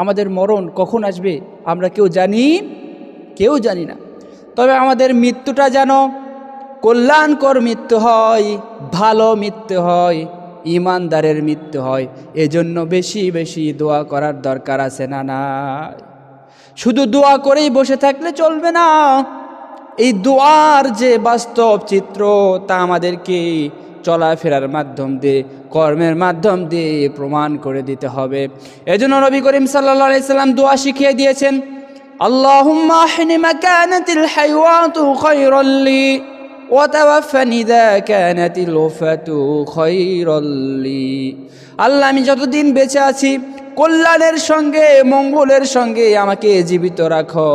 আমাদের মরণ কখন আসবে, আমরা কেউ জানি কেউ জানি না। তবে আমাদের মৃত্যুটা যেন কল্যাণকর মৃত্যু হয়, ভালো মৃত্যু হয়, ইমানদারের মৃত্যু হয়, এজন্য বেশি বেশি দোয়া করার দরকার আছে না না শুধু দোয়া করেই বসে থাকলে চলবে না। এই দোয়ার যে বাস্তব চিত্র, তা আমাদেরকে চলাফেরার মাধ্যম দিয়ে কর্মের মাধ্যম দিয়ে প্রমাণ করে দিতে হবে এজন্য নবী করিম সাল্লা সাল্লাম দোয়া শিখিয়ে দিয়েছেন اللهم احن مكانة الحيوات خيرا لي وتوفني إذا كانت الوفاة خيرا لي আল্লাহ আমি যতদিন বেঁচে আছি কল্যাণের সঙ্গে মঙ্গলের সঙ্গে আমাকে জীবিত রাখো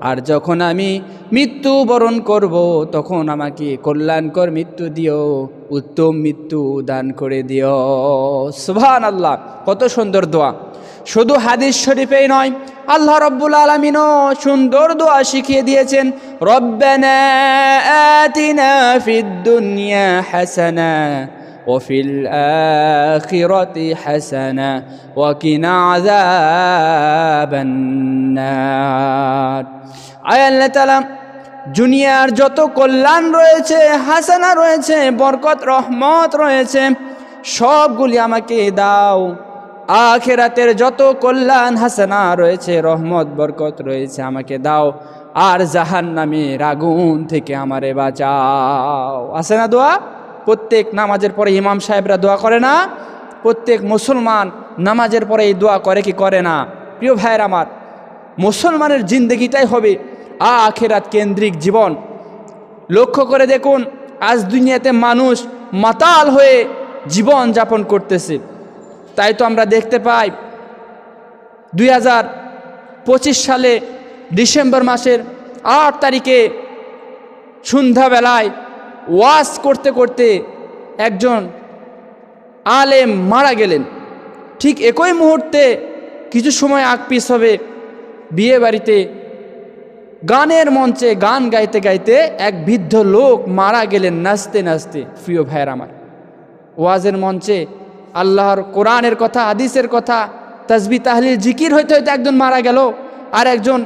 আর যখন আমি মৃত্যু বরণ করব, তখন আমাকে কল্যাণকর মৃত্যু দিও, উত্তম মৃত্যু দান করে দিও। সুবহান আল্লাহ কত সুন্দর দোয়া। শুধু হাদিস শরীফেই নয়, আল্লাহ রব্বুল আলমিনও সুন্দর দোয়া শিখিয়ে দিয়েছেন, রব্বানা আতিনা ফিদ হাসানা وفي الآخرة حسنة وقنا عذاب النار আয় আল্লাহ তাআলা দুনিয়ার যত কল্যাণ রয়েছে হাসানা রয়েছে বরকত রহমত রয়েছে সবগুলি আমাকে দাও আখেরাতের যত কল্যাণ হাসানা রয়েছে রহমত বরকত রয়েছে আমাকে দাও আর জাহান নামের আগুন থেকে আমারে বাঁচাও আছে না দোয়া প্রত্যেক নামাজের পরে ইমাম সাহেবরা দোয়া করে না? প্রত্যেক মুসলমান নামাজের পরে এই দোয়া করে কি করে না? প্রিয় ভাইয়ের আমার, মুসলমানের জিন্দগিটাই হবে আ আখেরাত কেন্দ্রিক জীবন। লক্ষ্য করে দেখুন, আজ দুনিয়াতে মানুষ মাতাল হয়ে জীবন যাপন করতেছে। তাই তো আমরা দেখতে পাই, দুই হাজার পঁচিশ সালে ডিসেম্বর মাসের আট তারিখে সন্ধ্যাবেলায় ওয়াশ করতে করতে একজন আলেম মারা গেলেন। ঠিক একই মুহূর্তে কিছু সময় আকপিস হবে বিয়ে বাড়িতে। গানের মঞ্চে গান গাইতে গাইতে এক বৃদ্ধ লোক মারা গেলেন নাচতে নাচতে, প্রিয় ভাইয়ের আমার। ওয়াজের মঞ্চে আল্লাহর কোরআনের কথা, হাদিসের কথা তাজবি তাহলিল, জিকির হইতে হইতে একজন মারা গেল আর একজন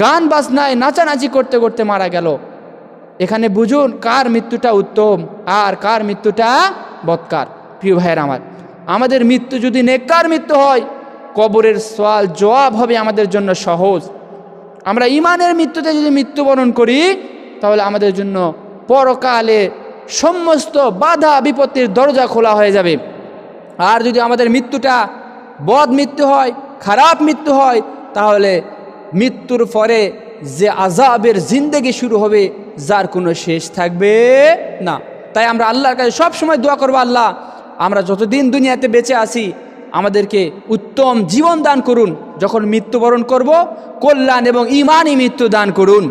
গান বাজনায় নাচানাচি করতে করতে মারা গেল। এখানে বুঝুন, কার মৃত্যুটা উত্তম আর কার মৃত্যুটা বৎকার? প্রিয় ভাইয়ের আমার, আমাদের মৃত্যু যদি নেককার মৃত্যু হয়, কবরের সোয়াল জবাব হবে আমাদের জন্য সহজ। আমরা ইমানের মৃত্যুতে যদি মৃত্যুবরণ করি, তাহলে আমাদের জন্য পরকালে সমস্ত বাধা বিপত্তির দরজা খোলা হয়ে যাবে। আর যদি আমাদের মৃত্যুটা বদ মৃত্যু হয়, খারাপ মৃত্যু হয়, তাহলে মৃত্যুর পরে যে আজাবের জিন্দেগি শুরু হবে যার কোনো শেষ থাকবে না। তাই আমরা আল্লাহর কাছে সব সময় দোয়া করব, আল্লাহ, আমরা যতদিন দুনিয়াতে বেঁচে আছি, আমাদেরকে উত্তম জীবন দান করুন। যখন মৃত্যুবরণ করব, কল্যাণ এবং ইমানই মৃত্যু দান করুন।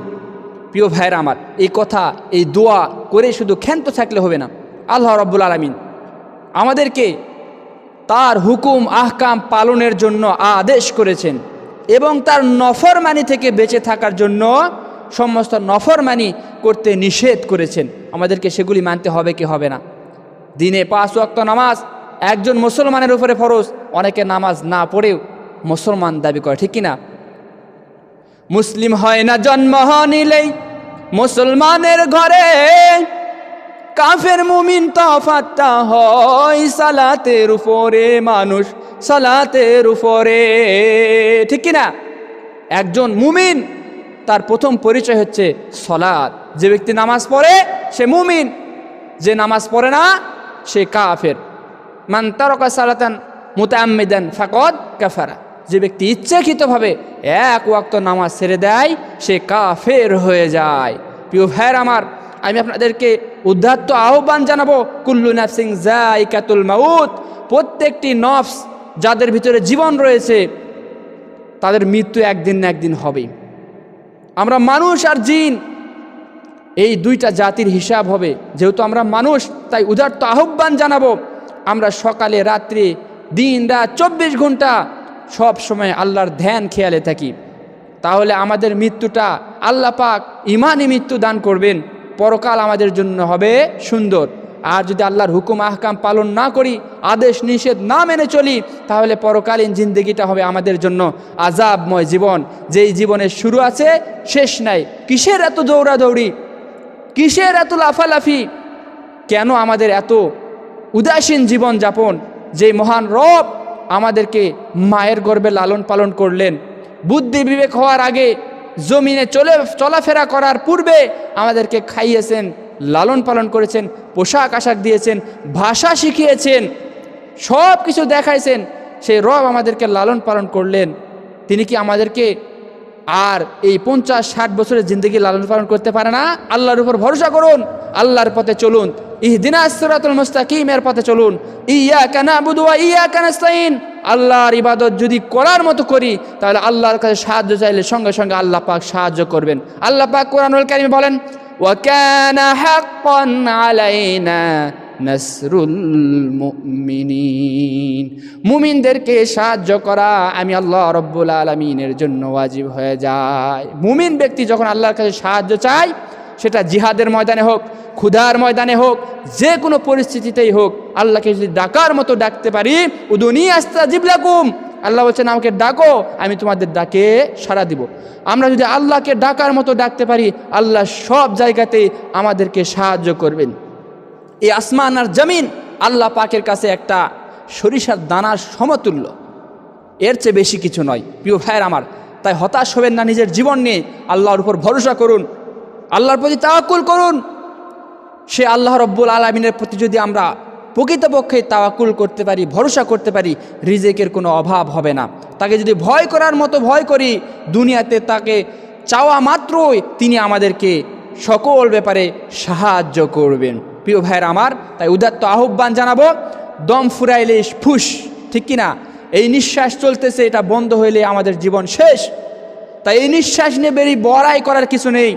প্রিয় ভাইয়ের আমার, এই কথা, এই দোয়া করে শুধু ক্ষান্ত থাকলে হবে না। আল্লাহ রব্বুল আলমিন আমাদেরকে তার হুকুম, আহকাম পালনের জন্য আদেশ করেছেন এবং তার নফরমানি থেকে বেঁচে থাকার জন্য সমস্ত নফরমানি করতে নিষেধ করেছেন। আমাদেরকে সেগুলি মানতে হবে কি হবে না। দিনে পাঁচ ওয়াক্ত নামাজ, একজন মুসলমানের উপরে ফরজ, অনেকে নামাজ না পড়েও মুসলমান দাবি করে, ঠিক কিনা মুসলিম হয় না জন্ম নিলেই মুসলমানের ঘরে। কাফের মুমিন তফাত্তা হয় সালাতের উপরে, মানুষ সালাতের উপরে, ঠিক কিনা একজন মুমিন তার প্রথম পরিচয় হচ্ছে সলাদ যে ব্যক্তি নামাজ পড়ে, সে মুমিন। যে নামাজ পড়ে না, সে কাফের। মান তারকা সালাতান মুতাম্মিদান ফাকদ কাফারা। যে ব্যক্তি ইচ্ছাকৃতভাবে এক ওয়াক্ত নামাজ ছেড়ে দেয়, সে কাফের হয়ে যায়। প্রিয় ভাইয়ের আমার, আমি আপনাদেরকে উদ্ধাত্ত আহ্বান জানাব, কুল্লু নাফসিং জাইকাতুল মাউত। প্রত্যেকটি নফস যাদের ভিতরে জীবন রয়েছে, তাদের মৃত্যু একদিন না একদিন হবেই। আমরা মানুষ আর জিন। এই দুইটা জাতির হিসাব হবে। যেহেতু আমরা মানুষ, তাই উদার্ত আহ্বান জানাব, আমরা সকালে, রাত্রে, দিন, রাত, চব্বিশ ঘণ্টা সব সময় আল্লাহর ধ্যান খেয়ালে থাকি। তাহলে আমাদের মৃত্যুটা আল্লাহ পাক ইমানই মৃত্যু দান করবেন। পরকাল আমাদের জন্য হবে সুন্দর। আর যদি আল্লাহর হুকুম, আহকাম পালন না করি, আদেশ, নিষেধ না মেনে চলি, তাহলে পরকালীন জিন্দগিটা হবে আমাদের জন্য আজাবময় জীবন। যেই জীবনের শুরু আছে, শেষ নাই। কিসের এত দৌড়াদৌড়ি? কিসের এত লাফালাফি? কেন আমাদের এত উদাসীন জীবন যাপন যে মহান রব আমাদেরকে মায়ের গর্ভে লালন পালন করলেন। বুদ্ধি বিবেক হওয়ার আগে, জমিনে চলে, চলাফেরা করার পূর্বে আমাদেরকে খাইয়েছেন লালন পালন করেছেন, পোশাক আশাক দিয়েছেন, ভাষা শিখিয়েছেন, সব কিছু দেখাইছেন। সেই রব আমাদেরকে লালন পালন করলেন। তিনি কি আমাদেরকে আর এই পঞ্চাশ, ষাট বছরের জিন্দগি লালন পালন করতে পারে না? আল্লাহর উপর ভরসা করুন, আল্লাহর পথে চলুন। ইহদিনা সিরাতুল মুস্তাকিমের পথে চলুন। ইয়া কানা বুদুয়া ইয়া কানাস্তাইন আল্লাহর ইবাদত যদি করার মতো করি, তাহলে আল্লাহর কাছে সাহায্য চাইলে সঙ্গে সঙ্গে আল্লাহ পাক সাহায্য করবেন। আল্লাহ পাক কোরআনুল কারিমে বলেন ওয়াকান হাক্কান আলাইনা নাসরুল মুমিনিন মুমিনদেরকে সাহায্য করা আমি আল্লাহ রব্বুল আলমিনের জন্য ওয়াজিব হয়ে যায়। মুমিন ব্যক্তি যখন আল্লাহর কাছে সাহায্য চায়, সেটা জিহাদের ময়দানে হোক, ক্ষুধার ময়দানে হোক, যে কোনো পরিস্থিতিতেই হোক, আল্লাহকে যদি ডাকার মতো ডাকতে পারি উদুনি আস্তা জিবলাকুম আল্লাহ বলছেন, আমাকে ডাকো, আমি তোমাদের ডাকে সাড়া দিব। আমরা যদি আল্লাহকে ডাকার মতো ডাকতে পারি, আল্লাহ সব জায়গাতে আমাদেরকে সাহায্য করবেন। এই আসমান আর জমিন আল্লাহ পাকের কাছে একটা সরিষার দানার সমতুল্য। এর চেয়ে বেশি কিছু নয়। প্রিয় ভাইয়ের আমার, তাই হতাশ হবেন না, নিজের জীবন নিয়ে আল্লাহর উপর ভরসা করুন। আল্লাহর প্রতি তাওয়াক্কুল করুন। সে আল্লাহ রব্বুল আলমিনের প্রতি যদি আমরা প্রকৃতপক্ষে তাওয়াক্কুল করতে পারি, ভরসা করতে পারি, রিজেকের কোনো অভাব হবে না। তাকে যদি ভয় করার মতো ভয় করি, দুনিয়াতে তাকে চাওয়া মাত্রই তিনি আমাদেরকে সকল ব্যাপারে সাহায্য করবেন। প্রিয় ভাইয়ের আমার, তাই উদাত্ত আহ্বান জানাব, দম ফুরাইলে ফুস, ঠিক কিনা এই নিঃশ্বাস চলতেছে, এটা বন্ধ হইলে আমাদের জীবন শেষ। তাই এই নিঃশ্বাস নিয়ে বেরিয়ে বড়াই করার কিছু নেই,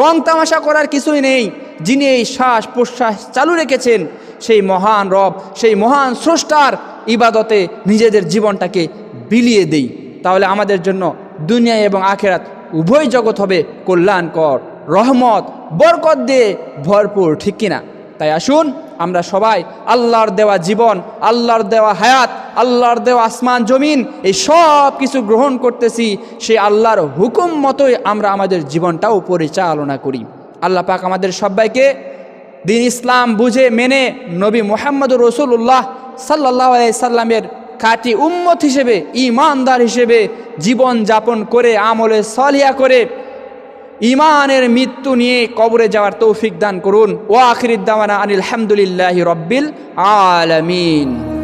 রং তামাশা করার কিছুই নেই, যিনি এই শ্বাস প্রশ্বাস চালু রেখেছেন সেই মহান রব, সেই মহান স্রষ্টার ইবাদতে নিজেদের জীবনটাকে বিলিয়ে দেই। তাহলে আমাদের জন্য দুনিয়া এবং আখেরাত উভয় জগৎ হবে কল্যাণকর, রহমত, বরকত দিয়ে ভরপুর, ঠিক কিনা? তাই আসুন আমরা সবাই আল্লাহর দেওয়া জীবন, আল্লাহর দেওয়া হায়াত, আল্লাহর দেওয়া আসমান, জমিন, এই সব কিছু গ্রহণ করতেছি, সেই আল্লাহর হুকুম মতোই আমরা আমাদের জীবনটাও পরিচালনা করি। আল্লাহ পাক আমাদের সবাইকে দিন ইসলাম বুঝে মেনে নবী মোহাম্মদ রসুল্লাহ সাল্লাহ সাল্লামের খাঁটি উম্মত হিসেবে ইমানদার হিসেবে জীবন যাপন করে, আমলে সলিয়া করে ইমানের মৃত্যু নিয়ে কবরে যাওয়ার তৌফিক দান করুন। ও আখির আনিল হামদুলিল্লাহ রব্বিল আলমিন।